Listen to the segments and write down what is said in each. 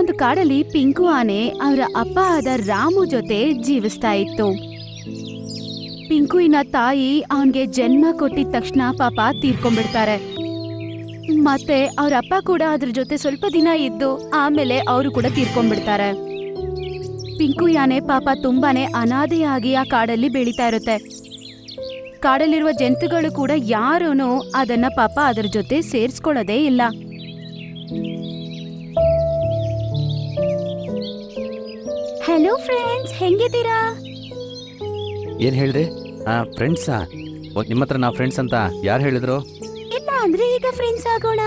ಒಂದು ಕಾಡಲ್ಲಿ ಪಿಂಕು ಆನೆ ಅವರ ಅಪ್ಪ ಆದ ರಾಮು ಜೊತೆ ಜೀವಿಸ್ತಾ ಇತ್ತು. ಪಿಂಕುವಿನ ತಾಯಿ ಅವನ್ಗೆ ಜನ್ಮ ಕೊಟ್ಟಿದ ತಕ್ಷಣ ಪಾಪ ತೀರ್ಕೊಂಡ್ಬಿಡ್ತಾರೆ. ಮತ್ತೆ ಅವ್ರ ಅಪ್ಪ ಕೂಡ ಅದ್ರ ಜೊತೆ ಸ್ವಲ್ಪ ದಿನ ಇದ್ದು ಆಮೇಲೆ ಅವರು ಕೂಡ ತೀರ್ಕೊಂಡ್ಬಿಡ್ತಾರೆ. ಪಿಂಕು ಯಾನೆ ಪಾಪ ತುಂಬಾನೇ ಅನಾದಿಯಾಗಿ ಆ ಕಾಡಲ್ಲಿ ಬೆಳೀತಾ ಇರುತ್ತೆ. ಕಾಡಲ್ಲಿರುವ ಜಂತುಗಳು ಕೂಡ ಯಾರೂ ಅದನ್ನ ಪಾಪ ಅದರ ಜೊತೆ ಸೇರಿಸ್ಕೊಳ್ಳೋದೇ ಇಲ್ಲ. ಹಲೋ ಫ್ರೆಂಡ್ಸ್ ಹೆಂಗಿದ್ದೀರಾ? ಏನು ಹೇಳಿದೆ? ಫ್ರೆಂಡ್ಸಾ ನಿಮ್ಮ ಹತ್ರ ನಾವು ಫ್ರೆಂಡ್ಸ್ ಅಂತ ಯಾರು ಹೇಳಿದ್ರು? ಇಲ್ಲ ಅಂದ್ರೆ ಈಗ ಫ್ರೆಂಡ್ಸ್ ಆಗೋಣ.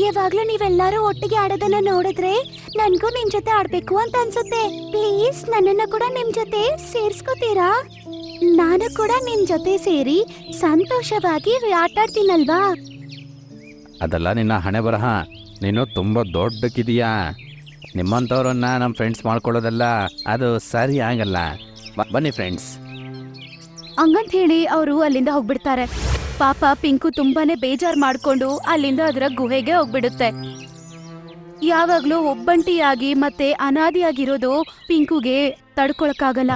ಯಾವಾಗ್ಲೂ ನೀವೆಲ್ಲರೂ ಒಟ್ಟಿಗೆ ಆಡೋದನ್ನ ನೋಡಿದ್ರೆ ನನಗೂ ನಿಮ್ ಜೊತೆ ಆಡ್ಬೇಕು ಅಂತ ಅನ್ಸುತ್ತೆ. ಪ್ಲೀಸ್ ನನ್ನನ್ನ ಕೂಡ ನಿಮ್ ಜೊತೆ ಸೇರ್ಸ್ಕೋತೀರಾ? ನಾನು ಕೂಡ ನಿಮ್ ಜೊತೆ ಸೇರಿ ಸಂತೋಷವಾಗಿ ಆಟಾಡ್ತೀನಲ್ವಾ? ಅದಲ್ಲ ನಿನ್ನ ಹಣೆ ಬರಹ. ನೀನು ತುಂಬ ದೊಡ್ಡಕ್ಕಿದೀಯಾ? ನಿಮ್ಮಂಥವ್ರನ್ನ ನಮ್ಮ ಫ್ರೆಂಡ್ಸ್ ಮಾಡ್ಕೊಳ್ಳೋದಲ್ಲ, ಅದು ಸರಿ ಆಗಲ್ಲ. ಬನ್ನಿ ಫ್ರೆಂಡ್ಸ್ ಹಂಗಂತ ಹೇಳಿ ಅವರು ಅಲ್ಲಿಂದ ಹೋಗ್ಬಿಡ್ತಾರೆ. ಪಾಪ ಪಿಂಕು ತುಂಬಾನೇ ಬೇಜಾರ್ ಮಾಡ್ಕೊಂಡು ಅಲ್ಲಿಂದ ಅದರ ಗುಹೆಗೆ ಹೋಗ್ಬಿಡುತ್ತೆ. ಯಾವಾಗ್ಲೂ ಒಬ್ಬಂಟಿಯಾಗಿ ಮತ್ತೆ ಅನಾದಿಯಾಗಿರೋದು ಪಿಂಕುಗೆ ತಡ್ಕೊಳಕ್ಕಾಗಲ್ಲ.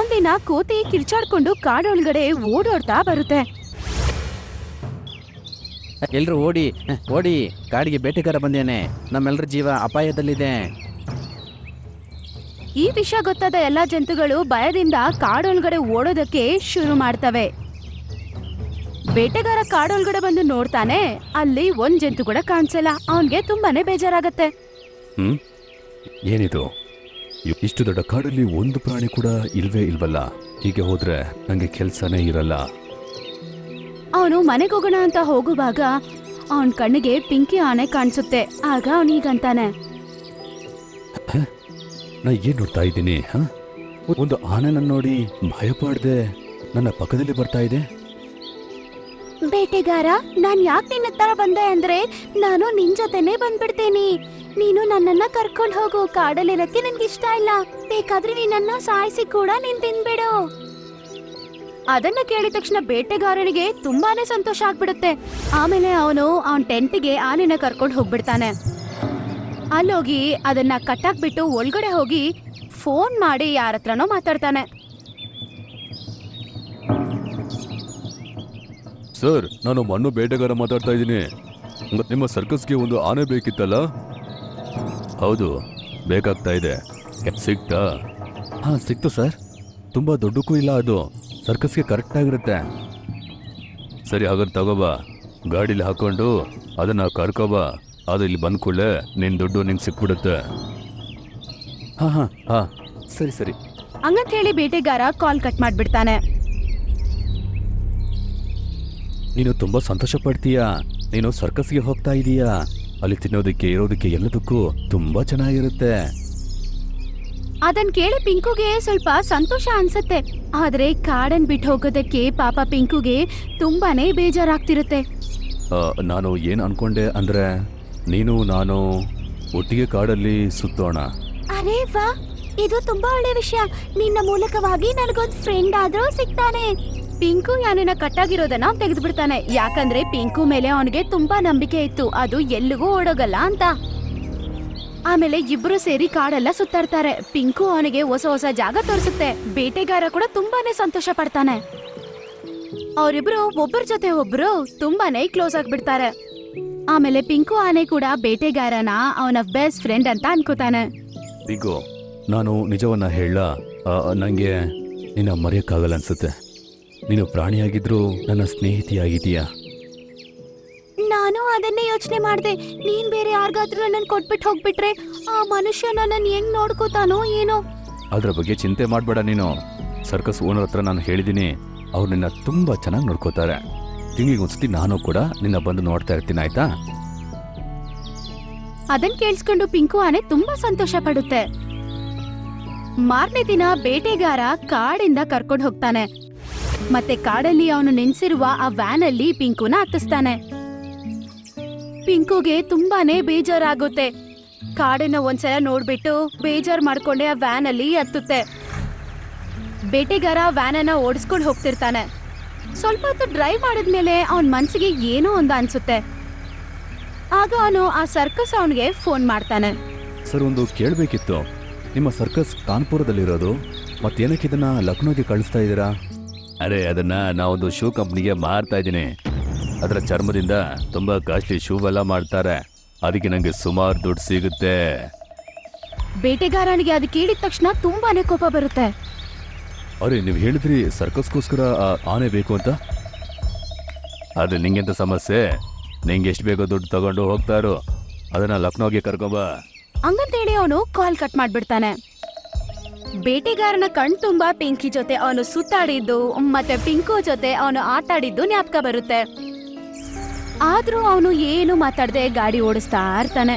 ಒಂದಿನ ಕೋತಿ ಕಿರ್ಚಾಡ್ಕೊಂಡು ಕಾಡೊಳಗಡೆ ಓಡೋಡ್ತಾ ಬರುತ್ತೆ. ಎಲ್ಲರೂ ಓಡಿ ಓಡಿ ಕಾಡಿಗೆ ಬೇಟೆಗಾರ ಬಂದೇನೆ. ನಮ್ಮೆಲ್ಲರ ಜೀವ ಅಪಾಯದಲ್ಲಿದೆ. ಈ ವಿಷಯ ಗೊತ್ತಾದ ಎಲ್ಲಾ ಜಂತುಗಳು ಭಯದಿಂದ ಕಾಡೊಳಗಡೆ ಓಡೋದಕ್ಕೆ ಶುರು ಮಾಡ್ತವೆ. ಬೇಟೆಗಾರ ಕಾಡೊಳಗಡೆ ಬಂದು ನೋಡ್ತಾನೆ ಅಲ್ಲಿ ಒಂದ್ ಜಂತು ಕೂಡ ಕಾಣಿಸಲ್ಲ. ಅವನ್ಗೆ ತುಂಬಾನೇ ಬೇಜಾರಾಗತ್ತೆ. ಹ್ಮ್? ಏನಿದು? ಇ- ಇಷ್ಟು ದೊಡ್ಡ ಕಾಡಲ್ಲಿ ಒಂದು ಪ್ರಾಣಿ ಕೂಡ ಇಲ್ವೇ ಇಲ್ವಲ್ಲ? ಹೀಗೆ ಹೋದ್ರೆ ನಂಗೆ ಕೆಲ್ಸನೇ ಇರಲ್ಲ. ಅವನು ಮನೆಗೆ ಹೋಗೋಣ ಅಂತ ಹೋಗುವಾಗ ಅವನ್ ಕಣ್ಣಿಗೆ ಪಿಂಕಿ ಆನೆ ಕಾಣಿಸುತ್ತೆ. ಆಗ ಅವನೀಗಂತಾನೆ ನಾ ಏನ್ ನೋಡ್ತಾ ಇದ್ದೀನಿ ಹ? ಒಂದು ಆನೆನ ನೋಡಿ ಭಯ ಪಾಡ್ದೆ ನನ್ನ ಪಕ್ಕದಲ್ಲಿ ಬರ್ತಾ ಇದೆ. ಬೇಟೆಗಾರ ನಾನ್ ಯಾಕೆ ನಿನ್ನ ಹತ್ರ ಬಂದೆ ಅಂದ್ರೆ ನಾನು ನಿನ್ ಜೊತೆನೆ ಬಂದ್ಬಿಡ್ತೇನೆ. ನೀನು ನನ್ನನ್ನ ಕರ್ಕೊಂಡು ಹೋಗು ಕಾಡಲ್ಲಿರಕ್ಕೆ ನನ್ಗೆ ಇಷ್ಟ ಇಲ್ಲ. ಬೇಕಾದ್ರೆ ನೀನನ್ನ ಸಾಯಿಸಿ ಕೂಡ ನೀನ್ ತಿನ್ಬಿಡು. ಅದನ್ನ ಕೇಳಿದ ತಕ್ಷಣ ಬೇಟೆಗಾರನಿಗೆ ತುಂಬಾನೇ ಸಂತೋಷ ಆಗ್ಬಿಡುತ್ತೆ. ಆಮೇಲೆ ಅವನು ಅವನ್ ಟೆಂಟಿಗೆ ಆನೆನ ಕರ್ಕೊಂಡು ಹೋಗ್ಬಿಡ್ತಾನೆ. ಅಲ್ಲೋಗಿ ಅದನ್ನ ಕಟ್ಟಾಕ್ಬಿಟ್ಟು ಒಳಗಡೆ ಹೋಗಿ ಫೋನ್ ಮಾಡಿ ಯಾರ ಹತ್ರನೋ ಮಾತಾಡ್ತಾನೆ. ಸರ್ ನಾನು ಮಣ್ಣು ಬೇಟೆಗಾರ ಮಾತಾಡ್ತಾ ಇದ್ದೀನಿ. ನಿಮ್ಮ ಸರ್ಕಸ್ಗೆ ಒಂದು ಆನೆ ಬೇಕಿತ್ತಲ್ಲ? ಹೌದು ಬೇಕಾಗ್ತಾ ಇದೆ. ಸಿಕ್ತಾ? ಹಾ ಸಿಕ್ತು ಸರ್. ತುಂಬಾ ದೊಡ್ಡಕ್ಕೂ ಇಲ್ಲ ಅದು. ಸರ್ಕಸ್ಗೆ ಕರೆಕ್ಟ್ ಆಗಿರುತ್ತೆ. ಸರಿ ಹಾಗಾದ್ರೆ ತಗೋಬಾ ಗಾಡೀಲಿ ಹಾಕೊಂಡು ಅದನ್ನ ಕರ್ಕೋಬಾ ಅದು ಇಲ್ಲಿ ಬಂದ ಕೂಡಲೇ ನಿನ್ ದುಡ್ಡು ನಿಂಗೆ ಸಿಕ್ಬಿಡುತ್ತೆ. ಹಾಂ ಹಾಂ ಹಾಂ. ಸರಿ ಸರಿ. ಹಂಗಂತ ಹೇಳಿ ಬೇಟೆಗಾರ ಕಾಲ್ ಕಟ್ ಮಾಡ್ಬಿಡ್ತಾನೆ. ನೀನು ತುಂಬಾ ಸಂತೋಷ ಪಡ್ತೀಯಾ? ನೀನು ಸರ್ಕಸ್ಗೆ ಹೋಗ್ತಾ ಇದೀಯಾ? ಅಲ್ಲಿ ತಿನ್ನೋದಕ್ಕೆ ಇರೋದಕ್ಕೆ ಎಲ್ಲದಕ್ಕೂ ತುಂಬಾ ಚೆನ್ನಾಗಿರುತ್ತೆ. ಅದನ್ ಕೇಳಿ ಪಿಂಕುಗೆ ಸ್ವಲ್ಪ ಸಂತೋಷ ಅನ್ಸತ್ತೆ. ಆದ್ರೆ ಕಾಡನ್ ಬಿಟ್ಟು ಹೋಗೋದಕ್ಕೆ ಪಾಪ ಪಿಂಕುಗೆ ತುಂಬಾನೇ ಬೇಜಾರಾಗ್ತಿರುತ್ತೆ. ಆ, ನಾನು ಏನ್ ಅನ್ಕೊಂಡೆ ಅಂದ್ರೆ ನೀನು ನಾನು ಒಟ್ಟಿಗೆ ಕಾಡಲ್ಲಿ ಸುತ್ತೋಣ. ಅರೇ ವಾ ಇದು ತುಂಬಾ ಒಳ್ಳೆ ವಿಷಯ. ನಿನ್ನ ಮೂಲಕವಾಗಿ ನನಗೊಂದ್ ಫ್ರೆಂಡ್ ಆದ್ರೂ ಸಿಗ್ತಾನೆ. ಪಿಂಕು ಯಾನಿನ ಕಟ್ಟಾಗಿರೋದನ್ನ ತೆಗೆದು ತೆಗೆದ್ಬಿಡ್ತಾನೆ. ಯಾಕಂದ್ರೆ ಪಿಂಕು ಮೇಲೆ ಅವನಿಗೆ ತುಂಬಾ ನಂಬಿಕೆ ಇತ್ತು. ಅದು ಎಲ್ಲಿಗೂ ಓಡೋಗಲ್ಲ ಅಂತ. ಆಮೇಲೆ ಇಬ್ರು ಸೇರಿ ಕಾಡೆಲ್ಲ ಸುತ್ತಾಡ್ತಾರೆ. ಪಿಂಕು ಅವನಿಗೆ ಹೊಸ ಹೊಸ ಜಾಗ ತೋರಿಸುತ್ತೆ. ಬೇಟೆಗಾರ ಕೂಡ ತುಂಬಾನೇ ಸಂತೋಷ ಪಡ್ತಾನೆ. ಅವರಿಬ್ರು ಒಬ್ಬರ ಜೊತೆ ಒಬ್ರು ತುಂಬಾನೇ ಕ್ಲೋಸ್ ಆಗ್ಬಿಡ್ತಾರೆ. ಆಮೇಲೆ ಪಿಂಕು ಆನೆ ಕೂಡ ಬೇಟೆಗಾರನ ಅವನ ಬೆಸ್ಟ್ ಫ್ರೆಂಡ್ ಅಂತ ಅನ್ಕೋತಾನೆ. ಬಿಗೋ ನಾನು ನಿಜವನ್ನ ಹೇಳ. ನನಗೆ ನಿನ್ನ ಮರೆಯಕ್ಕಾಗಲ್ಲ ಅನ್ಸುತ್ತೆ. ನೀನು ಪ್ರಾಣಿಯಾಗಿದ್ರು ನನ್ನ ಸ್ನೇಹಿತಿಯಾಗಿದೀಯಾ ಅದನ್ನೇ ಯೋಚನೆ ಮಾಡಿದೆ. ನೀನ್ ಬೇರೆ ಯಾರಿಗಾದ್ರೂ ನನ್ನನ್ ಕೊಟ್ಬಿಟ್ಟು ಹೋಗ್ಬಿಟ್ರೆ ಆ ಮನುಷ್ಯ ನನ್ನನ್ ಹೆಂಗ್ ನೋಡ್ಕೋತಾನೋ ಏನೋ. ಅದ್ರ ಬಗ್ಗೆ ಚಿಂತೆ ಮಾಡಬೇಡ ನೀನು. ಸರ್ಕಸ್ ಓನರ್ ಹತ್ರ ನಾನು ಹೇಳಿದ್ದೀನಿ ಅವ್ರು ನಿನ್ನ ತುಂಬಾ ಚೆನ್ನಾಗಿ ನೋಡ್ಕೋತಾರೆ. ತಿಂಗಳಿಗೆ ಒಂದ್ಸತಿ ನಾನು ಕೂಡ ನಿನ್ನ ಬಂದು ನೋಡ್ತಾ ಇರ್ತೀನಿ ಆಯ್ತಾ? ಅದನ್ ಕೇಳಿಸ್ಕೊಂಡು ಪಿಂಕು ಆನೆ ತುಂಬಾ ಸಂತೋಷ ಪಡುತ್ತೆ. ಮಾರನೇ ದಿನ ಬೇಟೆಗಾರ ಕಾಡಿಂದ ಕರ್ಕೊಂಡು ಹೋಗ್ತಾನೆ. ಮತ್ತೆ ಕಾಡಲ್ಲಿ ಅವನು ನೆನ್ಸಿರುವ ಆ ವ್ಯಾನ್ ಅಲ್ಲಿ ಪಿಂಕುನ ಹತ್ತಿಸ್ತಾನೆ. ಪಿಂಕುಗೆ ತುಂಬಾನೇ ಬೇಜಾರಾಗುತ್ತೆ. ಕಾಡನ್ನ ಒಂದ್ಸಲ ನೋಡ್ಬಿಟ್ಟು ಬೇಜಾರ್ ಮಾಡ್ಕೊಂಡೆ ಆ ವ್ಯಾನ್ ಅಲ್ಲಿ ಹತ್ತುತ್ತೆ. ಬೇಟೆಗಾರ ವ್ಯಾನ್ ಅನ್ನ ಓಡಿಸ್ಕೊಂಡು ಹೋಗ್ತಿರ್ತಾನೆ. ಸ್ವಲ್ಪ ಹೊತ್ತು ಡ್ರೈವ್ ಮಾಡಿದ್ಮೇಲೆ ಅವನ್ ಮನ್ಸಿಗೆ ಏನೋ ಒಂದು ಅನ್ಸುತ್ತೆ. ಆಗ ಅವನು ಆ ಸರ್ಕಸ್ ಅವನಿಗೆ ಫೋನ್ ಮಾಡ್ತಾನೆ. ಸರ್ ಒಂದು ಕೇಳಬೇಕಿತ್ತು. ನಿಮ್ಮ ಸರ್ಕಸ್ ಕಾನ್ಪುರದಲ್ಲಿರೋದು. ಮತ್ತೇನಕ್ಕೆ ಇದನ್ನ ಲಕ್ನೋಗೆ ಕಳಿಸ್ತಾ ಇದ್ದೀರಾ? ಅರೆ ಅದನ್ನ ನಾವೊಂದು ಶೂ ಕಂಪ್ನಿಗೆ ಮಾರ್ತಾ ಇದ್ದೀನಿ. ಅದರ ಚರ್ಮದಿಂದ ತುಂಬಾ ಕಾಸ್ಟ್ಲಿ ಶೂ ಎಲ್ಲ ಮಾಡ್ತಾರೆ. ಅದಕ್ಕೆ ನನಗೆ ಸುಮಾರು ದುಡ್ಡು ಸಿಗುತ್ತೆ. ಬೇಟೆಗಾರನಿಗೆ ಅದು ಕೇಳಿದ ತಕ್ಷಣ ತುಂಬಾನೇ ಕೋಪ ಬರುತ್ತೆ. ಅರೆ ನೀವು ಹೇಳಿದ್ರಿ ಸರ್ಕಸ್ಗೋಸ್ಕರ ಆ ಆನೆ ಬೇಕು ಅಂತ? ಅದು ನಿಂಗೆಂತ ಸಮಸ್ಯೆ? ನಿಂಗೆ ಎಷ್ಟು ಬೇಕೋ ದುಡ್ಡು ತಗೊಂಡು ಹೋಗ್ತಾರೋ ಅದನ್ನ ಲಕ್ನೋಗೆ ಕರ್ಕೊಂಬ ಹಂಗಂತೇಳಿ ಅವನು ಕಾಲ್ ಕಟ್ ಮಾಡ್ಬಿಡ್ತಾನೆ. ಬೇಟೆಗಾರನ ಕಣ್ ತುಂಬಾ ಪಿಂಕಿ ಜೊತೆ ಅವನು ಸುತ್ತಾಡಿದ್ದು, ಮತ್ತೆ ಪಿಂಕು ಜೊತೆ ಅವನು ಆಟಾಡಿದ್ದು ಜ್ಞಾಪಕ ಬರುತ್ತೆ. ಆದ್ರೂ ಅವನು ಏನು ಮಾತಾಡದೆ ಗಾಡಿ ಓಡಿಸ್ತಾ ಇರ್ತಾನೆ.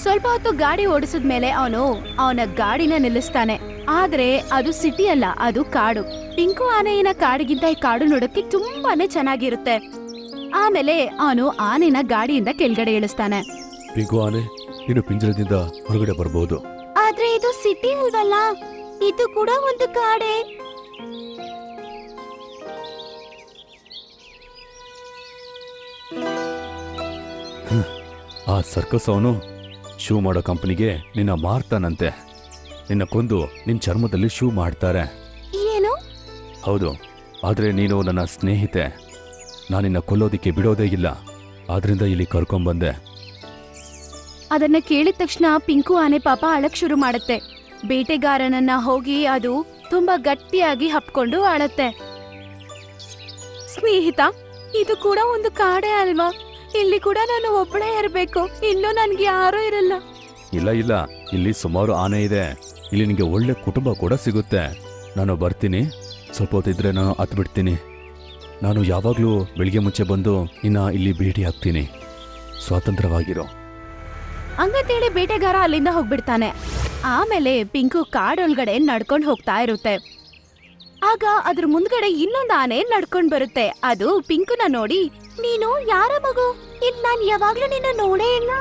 ಸ್ವಲ್ಪ ಹೊತ್ತು ಗಾಡಿ ಓಡಿಸಿದ್ಮೇಲೆ ಅವನು ಅವನ ಗಾಡಿನ ನಿಲ್ಲಿಸ್ತಾನೆ. ಆದ್ರೆ ಅದು ಸಿಟಿ ಅಲ್ಲ, ಅದು ಕಾಡು. ಪಿಂಕು ಆನೆಯಿನ ಕಾಡಿಗಿಂತ ಈ ಕಾಡು ನೋಡಕ್ಕೆ ತುಂಬಾನೇ ಚೆನ್ನಾಗಿರುತ್ತೆ. ಆಮೇಲೆ ಅವನು ಆನೆನ ಗಾಡಿಯಿಂದ ಕೆಳಗಡೆ ಇಳಿಸ್ತಾನೆ. ಪಿಂಕು ಆನೆ, ನೀನು ಪಿಂಜರದಿಂದ ಹೊರಗಡೆ ಬರ್ಬೋದು. ಆದ್ರೆ ಇದು ಸಿಟಿ ಅಲ್ವಲ್ಲ ಇದು ಕೂಡ ಒಂದು ಕಾಡೆ. ಆ ಸರ್ಕಸ್ ಅವನು ಶೂ ಮಾಡೋ ಕಂಪನಿಗೆ ನಿನ್ನ ಮಾರ್ತಾನಂತೆ. ನಿನ್ನ ಕೊಂದು ನಿನ್ನ ಚರ್ಮದಲ್ಲಿ ಶೂ ಮಾಡ್ತಾರೆ. ಏನು? ಹೌದು ಆದರೆ ನೀನು ನನ್ನ ಸ್ನೇಹಿತೆ. ನಾನಿನ್ನ ನಿನ್ನ ಕೊಲ್ಲೋದಿಕ್ಕೆ ಬಿಡೋದೇ ಇಲ್ಲ. ಆದ್ರಿಂದ ಇಲ್ಲಿ ಕರ್ಕೊಂಬಂದೆ. ಅದನ್ನ ಕೇಳಿದ ತಕ್ಷಣ ಪಿಂಕು ಆನೆ ಪಾಪ ಅಳಕ್ ಶುರು ಮಾಡುತ್ತೆ. ಬೇಟೆಗಾರನನ್ನ ಹೋಗಿ ಅದು ತುಂಬಾ ಗಟ್ಟಿಯಾಗಿ ಹಪ್ಕೊಂಡು ಅಳತ್ತೆ. ಸ್ನೇಹಿತ, ಇದು ಕೂಡ ಒಂದು ಕಾಡೆ ಅಲ್ವಾ? ಇಲ್ಲಿ ಕೂಡ ನಾನು ಒಬ್ಬಳೇ ಇರಬೇಕು. ಇಲ್ಲೂ ನನ್ಗೆ ಯಾರೂ ಇರಲ್ಲ. ಇಲ್ಲ ಇಲ್ಲ. ಇಲ್ಲಿ ಸುಮಾರು ಆನೆ ಇದೆ. ಇಲ್ಲಿ ನಿಮಗೆ ಒಳ್ಳೆ ಕುಟುಂಬ ಕೂಡ ಸಿಗುತ್ತೆ. ನಾನು ಬರ್ತೀನಿ. ಸ್ವಲ್ಪ ಹೊತ್ತಿದ್ರೆ ನಾನು ಹತ್ ಬಿಡ್ತೀನಿ ನಾನು ಯಾವಾಗಲೂ ಬೆಳಿಗ್ಗೆ ಮುಂಚೆ ಬಂದು ಇನ್ನ ಇಲ್ಲಿ ಭೇಟಿ ಹಾಕ್ತೀನಿ ಸ್ವಾತಂತ್ರ್ಯವಾಗಿರೋ. ಹಂಗಂತೇಳಿ ಬೇಟೆಗಾರ ಅಲ್ಲಿಂದ ಹೋಗ್ಬಿಡ್ತಾನೆ. ಆಮೇಲೆ ಪಿಂಕು ಕಾಡೊಳಗಡೆ ನಡ್ಕೊಂಡು ಹೋಗ್ತಾ ಇರುತ್ತೆ. ಆಗ ಅದ್ರ ಮುಂದ್ಗಡೆ ಇನ್ನೊಂದು ಆನೆ ನಡ್ಕೊಂಡ್ ಬರುತ್ತೆ. ಅದು ಪಿಂಕುನ ನೋಡಿ, ನೀನು ಯಾರ ಮಗು? ಇದ್ ನಾನ್ ಯಾವಾಗ್ಲೂ ನಿನ್ನ ನೋಡೇ ಇಲ್ಲ.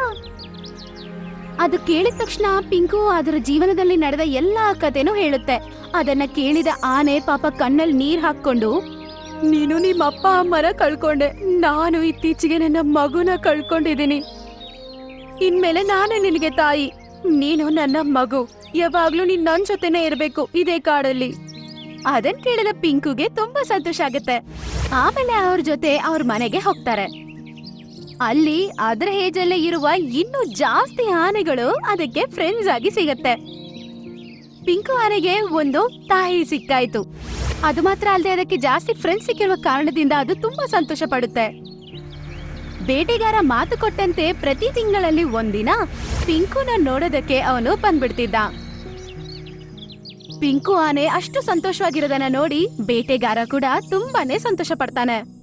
ಅದು ಕೇಳಿದ ತಕ್ಷಣ ಪಿಂಕು ಅದರ ಜೀವನದಲ್ಲಿ ನಡೆದ ಎಲ್ಲಾ ಕಥೆನೂ ಹೇಳುತ್ತೆ. ಅದನ್ನ ಕೇಳಿದ ಆನೆ ಪಾಪ ಕಣ್ಣಲ್ಲಿ ನೀರ್ ಹಾಕೊಂಡು ನೀನು ನಿಮ್ಮ ಅಪ್ಪ ಅಮ್ಮನ ಕಳ್ಕೊಂಡೆ. ನಾನು ಇತ್ತೀಚೆಗೆ ನನ್ನ ಮಗುನ ಕಳ್ಕೊಂಡಿದ್ದೀನಿ. ಇನ್ಮೇಲೆ ನಾನೇ ನಿನಗೆ ತಾಯಿ. ನೀನು ನನ್ನ ಮಗು. ಯಾವಾಗ್ಲೂ ನೀನ್ ನನ್ ಜೊತೆನೆ ಇರ್ಬೇಕು ಇದೇ ಕಾಡಲ್ಲಿ. ಅದನ್ ಕೇಳಿದ ಪಿಂಕುಗೆ ತುಂಬಾ ಸಂತೋಷ ಆಗುತ್ತೆ. ಆಮೇಲೆ ಅವ್ರ ಜೊತೆ ಅವ್ರ ಮನೆಗೆ ಹೋಗ್ತಾರೆ. ಅಲ್ಲಿ ಅದರ ಹೇಜಲ್ಲೇ ಇರುವ ಇನ್ನೂ ಜಾಸ್ತಿ ಆನೆಗಳು ಅದಕ್ಕೆ ಫ್ರೆಂಡ್ಸ್ ಆಗಿ ಸಿಗತ್ತೆ. ಪಿಂಕು ಆನೆಗೆ ಒಂದು ತಾಯಿ ಸಿಕ್ಕಾಯ್ತು. ಅದು ಮಾತ್ರ ಅಲ್ಲದೆ ಅದಕ್ಕೆ ಜಾಸ್ತಿ ಫ್ರೆಂಡ್ಸ್ ಸಿಕ್ಕಿರುವ ಕಾರಣದಿಂದ ಅದು ತುಂಬಾ ಸಂತೋಷ ಪಡುತ್ತೆ. ಬೇಟೆಗಾರ ಮಾತು ಕೊಟ್ಟಂತೆ ಪ್ರತಿ ತಿಂಗಳಲ್ಲಿ ಒಂದಿನ ಪಿಂಕುನ ನೋಡೋದಕ್ಕೆ ಅವನು ಬಂದ್ಬಿಡ್ತಿದ್ದ. ಪಿಂಕು ಆನೆ ಅಷ್ಟು ಸಂತೋಷವಾಗಿರೋದನ್ನ ನೋಡಿ ಬೇಟೆಗಾರ ಕೂಡ ತುಂಬಾನೇ ಸಂತೋಷ ಪಡ್ತಾನೆ